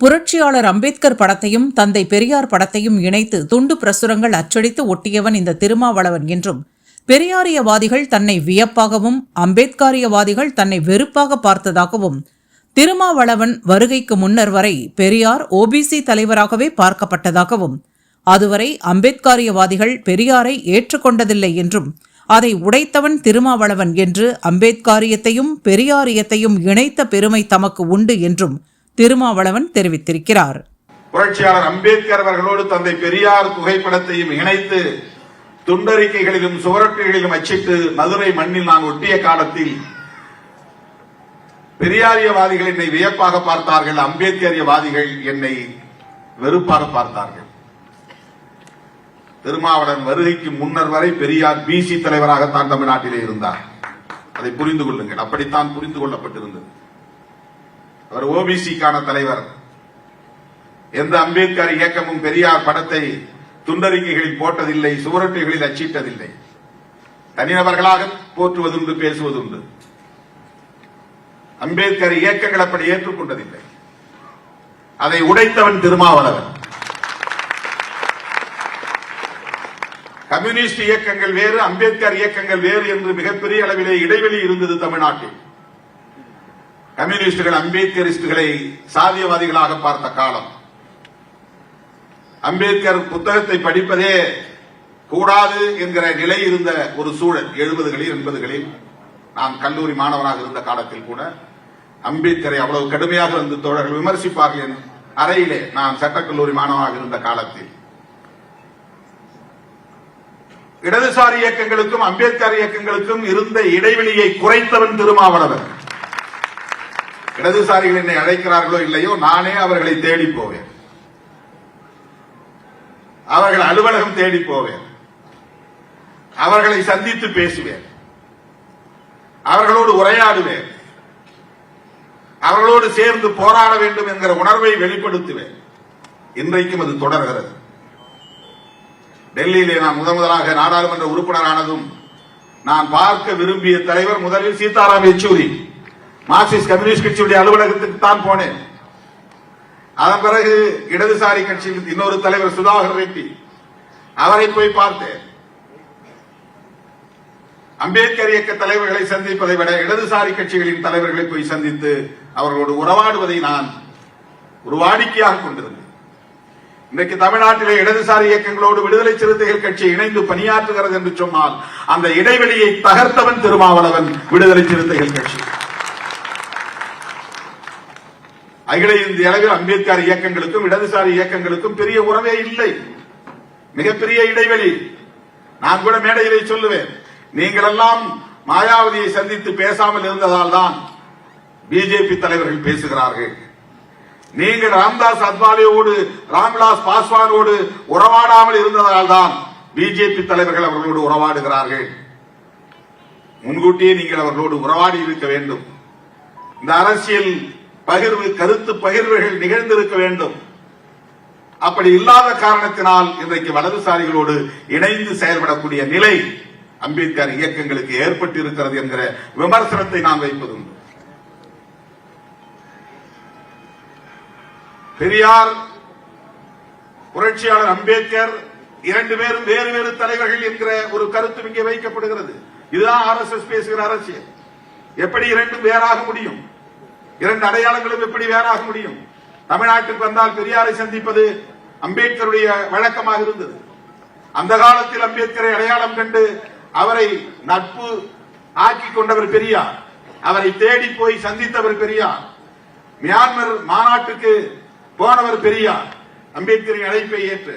புரட்சியாளர் அம்பேத்கர் படத்தையும் தந்தை பெரியார் படத்தையும் இணைத்து துண்டு பிரசுரங்கள் அச்சடித்து ஒட்டியவன் இந்த திருமாவளவன் என்றும் பெரியாரியவாதிகள் தன்னை வியப்பாகவும் அம்பேத்காரியவாதிகள் தன்னை வெறுப்பாக பார்த்ததாகவும் திருமாவளவன் வருகைக்கு முன்னர் வரை பெரியார் ஓபிசி தலைவராகவே பார்க்கப்பட்டதாகவும் அதுவரை அம்பேத்காரியவாதிகள் பெரியாரை ஏற்றுக்கொண்டதில்லை என்றும் அதை உடைத்தவன் திருமாவளவன் என்று அம்பேத்காரியத்தையும் பெரியாரியத்தையும் இணைத்த பெருமை தமக்கு உண்டு என்றும் திருமாவளவன் தெரிவித்திருக்கிறார். புரட்சியாளர் அம்பேத்கர் அவர்களோடு தந்தை பெரியார் புகைப்படத்தையும் இணைத்து துண்டறிக்கைகளிலும் சுவரொட்டிகளிலும் அச்சிட்டு மதுரை மண்ணில் நான் ஒட்டிய காலத்தில் பெரியாரியவாதிகள் என்னை வியப்பாக பார்த்தார்கள் அம்பேத்கரியவாதிகள் என்னை வெறுப்பாக பார்த்தார்கள். திருமாவளன் வருகைக்கு முன்னர் வரை பெரியார் பிசி தலைவராகத்தான் தமிழ்நாட்டிலே இருந்தார். அதை புரிந்து கொள்ளுங்கள். அப்படித்தான் புரிந்து கொள்ளப்பட்டிருந்தது. அவர் ஓபிசிக்கான தலைவர். எந்த அம்பேத்கர் இயக்கமும் பெரியார் படத்தை துண்டறிக்கைகளில் போட்டதில்லை சுவரொட்டிகளில் அச்சிட்டதில்லை. தனிநபர்களாக போற்றுவதுண்டு பேசுவதுண்டு. அம்பேத்கர் இயக்கங்கள் அப்படி ஏற்றுக்கொண்டதில்லை. அதை உடைத்தவன் திருமாவளவன். கம்யூனிஸ்ட் இயக்கங்கள் வேறு அம்பேத்கர் இயக்கங்கள் வேறு என்று மிகப்பெரிய அளவிலே இடைவெளி இருந்தது தமிழ்நாட்டில். கம்யூனிஸ்டுகள் அம்பேத்கரிஸ்டுகளை சாதியவாதிகளாக பார்த்த காலம். அம்பேத்கர் புத்தகத்தை படிப்பதே கூடாது என்கிற நிலை இருந்த ஒரு சூழல் எழுபதுகளில் எண்பதுகளில். நான் கல்லூரி மாணவனாக இருந்த காலத்தில் கூட அம்பேத்கரை அவ்வளவு கடுமையாக வந்து தோழர்கள் விமர்சிப்பார்கள் என் அறையிலே. நான் சட்டக்கல்லூரி மாணவனாக இருந்த காலத்தில். இடதுசாரி இயக்கங்களுக்கும் அம்பேத்கர் இயக்கங்களுக்கும் இருந்த இடைவெளியை குறைத்தவன் திருமாவளவன். இடதுசாரிகள் என்னை அழைக்கிறார்களோ இல்லையோ நானே அவர்களை தேடி போவேன். அவர்கள் அலுவலகம் தேடி போவேன். அவர்களை சந்தித்து பேசுவேன். அவர்களோடு உரையாடுவேன். அவர்களோடு சேர்ந்து போராட வேண்டும் என்கிற உணர்வை வெளிப்படுத்துவேன். இன்றைக்கும் அது தொடர்கிறது. டெல்லியிலே நான் முதன் முதலாக நாடாளுமன்ற உறுப்பினரானதும் நான் பார்க்க விரும்பிய தலைவர் முதலில் சீதாராம் யெச்சூரி. மார்க்சிஸ்ட் கம்யூனிஸ்ட் கட்சியுடைய அலுவலகத்துக்கு தான் போனேன். அதன் பிறகு இடதுசாரி கட்சியில் இன்னொரு தலைவர் சுதாகர் ரெட்டி அவரை போய் பார்த்தேன். அம்பேத்கர் இயக்க தலைவர்களை சந்திப்பதை விட இடதுசாரி கட்சிகளின் தலைவர்களை போய் சந்தித்து அவர்களோடு உறவாடுவதை நான் ஒரு வாடிக்கையாக கொண்டிருந்தேன். இன்றைக்கு தமிழ்நாட்டிலே இடதுசாரி இயக்கங்களோடு விடுதலை சிறுத்தைகள் கட்சி இணைந்து பணியாற்றுகிறது என்று சொன்னால் அந்த இடைவெளியை தகர்த்தவன் திருமாவளவன் விடுதலை சிறுத்தைகள் கட்சி. அகில இந்திய அளவில் அம்பேத்கர் இயக்கங்களுக்கும் இடதுசாரி இயக்கங்களுக்கும் பெரிய உறவே இல்லை. மிகப்பெரிய இடைவெளி. நான் கூட மேடையிலே சொல்லுவேன் நீங்கள் எல்லாம் மாயாவதியை சந்தித்து பேசாமல் இருந்ததால் தான் பிஜேபி தலைவர்கள் பேசுகிறார்கள். நீங்கள் ராம்தாஸ் அத்வாலியோடு ராம்விலாஸ் பாஸ்வானோடு உறவாடாமல் இருந்ததால் தான் பிஜேபி தலைவர்கள் அவர்களோடு உறவாடுகிறார்கள். முன்கூட்டியே நீங்கள் அவர்களோடு உறவாடி இருக்க வேண்டும். இந்த அரசியல் பகிர்வு கருத்து பகிர்வுகள் நிகழ்ந்திருக்க வேண்டும். அப்படி இல்லாத காரணத்தினால் இன்றைக்கு வலதுசாரிகளோடு இணைந்து செயல்படக்கூடிய நிலை அம்பேத்கர் இயக்கங்களுக்கு ஏற்பட்டு இருக்கிறது என்கிற விமர்சனத்தை நான் வைப்பதுண்டு பெரியார் புரட்சியாளர் அம்பேத்கர் இரண்டு பேரும் வேறு வேறு தலைவர்கள் என்கிற ஒரு கருத்து இங்கே வைக்கப்படுகிறது. இதுதான் ஆர் எஸ் எஸ் பேசுகிற அரசியல். எப்படி இரண்டும் வேறாக முடியும்? இரண்டு அடையாளங்களும் எப்படி வேறாக முடியும்? தமிழ்நாட்டுக்கு வந்தால் பெரியாரை சந்திப்பது அம்பேத்கருடைய வழக்கமாக இருந்தது. அந்த காலத்தில் அம்பேத்கரை அடையாளம் கண்டு அவரை நட்பு ஆக்கி கொண்டவர் பெரியார். அவரை தேடி போய் சந்தித்தவர் பெரியார். மியான்மர் மாநாட்டுக்கு போனவர் பெரியார். அம்பேத்கரின் அழைப்பை ஏற்று.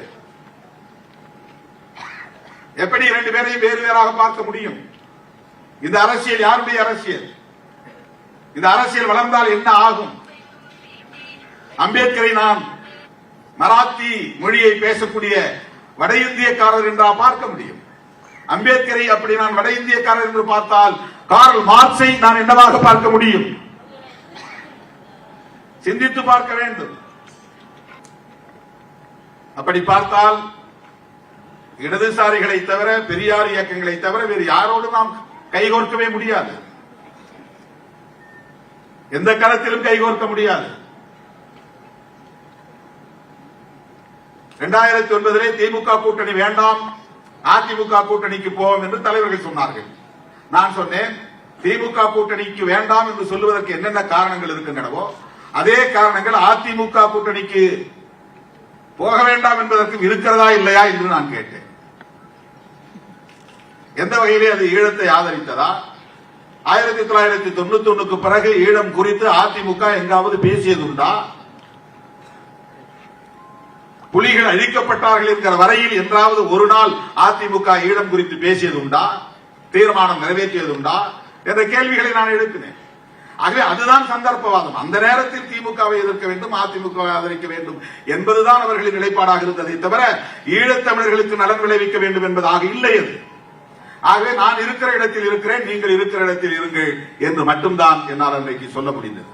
எப்படி இரண்டு பேரையும் வேறு வேறாக பார்க்க முடியும்? இந்த அரசியல் யாருடைய அரசியல்? இந்த அரசியல் வளர்ந்தால் என்ன ஆகும்? அம்பேத்கரை நாம் மராத்தி மொழியை பேசக்கூடிய வட இந்தியக்காரர் என்றா பார்க்க முடியும். அம்பேத்கரை அப்படி நான் வட இந்தியக்காரர் என்று பார்த்தால் கார்ல் மார்க்ஸை நான் என்னவாக பார்க்க முடியும்? சிந்தித்து பார்க்க வேண்டும். அப்படி பார்த்தால் இடதுசாரிகளை தவிர பெரியார் இயக்கங்களை தவிர வேறு யாரோடு நாம் கைகோர்க்கவே முடியாது. எந்த களத்திலும் கைகோர்க்க முடியாது. இரண்டாயிரத்தி ஒன்பதிலே திமுக கூட்டணி வேண்டாம் அதிமுக கூட்டணிக்கு போவோம் என்று தலைவர்கள் சொன்னார்கள். நான் சொன்னேன் திமுக கூட்டணிக்கு வேண்டாம் என்று சொல்லுவதற்கு என்னென்ன காரணங்கள் இருக்கின்றனவோ அதே காரணங்கள் அதிமுக கூட்டணிக்கு போக வேண்டாம் என்பதற்கும் இருக்கிறதா இல்லையா என்று நான் கேட்டேன். எந்த வகையிலே அது ஈழத்தை ஆதரித்ததா? ஆயிரத்தி தொள்ளாயிரத்தி தொண்ணூத்தி ஒண்ணுக்கு பிறகு ஈழம் குறித்து அதிமுக எங்காவது பேசியதுண்டா? புலிகள் அழிக்கப்பட்டார்கள் என்கிற வரையில் என்றாவது ஒரு நாள் அதிமுக ஈழம் குறித்து பேசியதுண்டா? தீர்மானம் நிறைவேற்றியதுண்டா? என்ற கேள்விகளை நான் எழுப்பினேன். ஆகவே அதுதான் சந்தர்ப்பவாதம். அந்த நேரத்தில் திமுகவை எதிர்க்க வேண்டும் அதிமுகவை ஆதரிக்க வேண்டும் என்பதுதான் அவர்களின் நிலைப்பாடாக இருந்ததை தவிர ஈழத்தமிழர்களுக்கு நலன் விளைவிக்க வேண்டும் என்பதாக இல்லை அது. ஆகவே நான் இருக்கிற இடத்தில் இருக்கிறேன் நீங்கள் இருக்கிற இடத்தில் இருங்கள் என்று மட்டும்தான் என்னால் அன்றைக்கு சொல்ல முடிந்தது.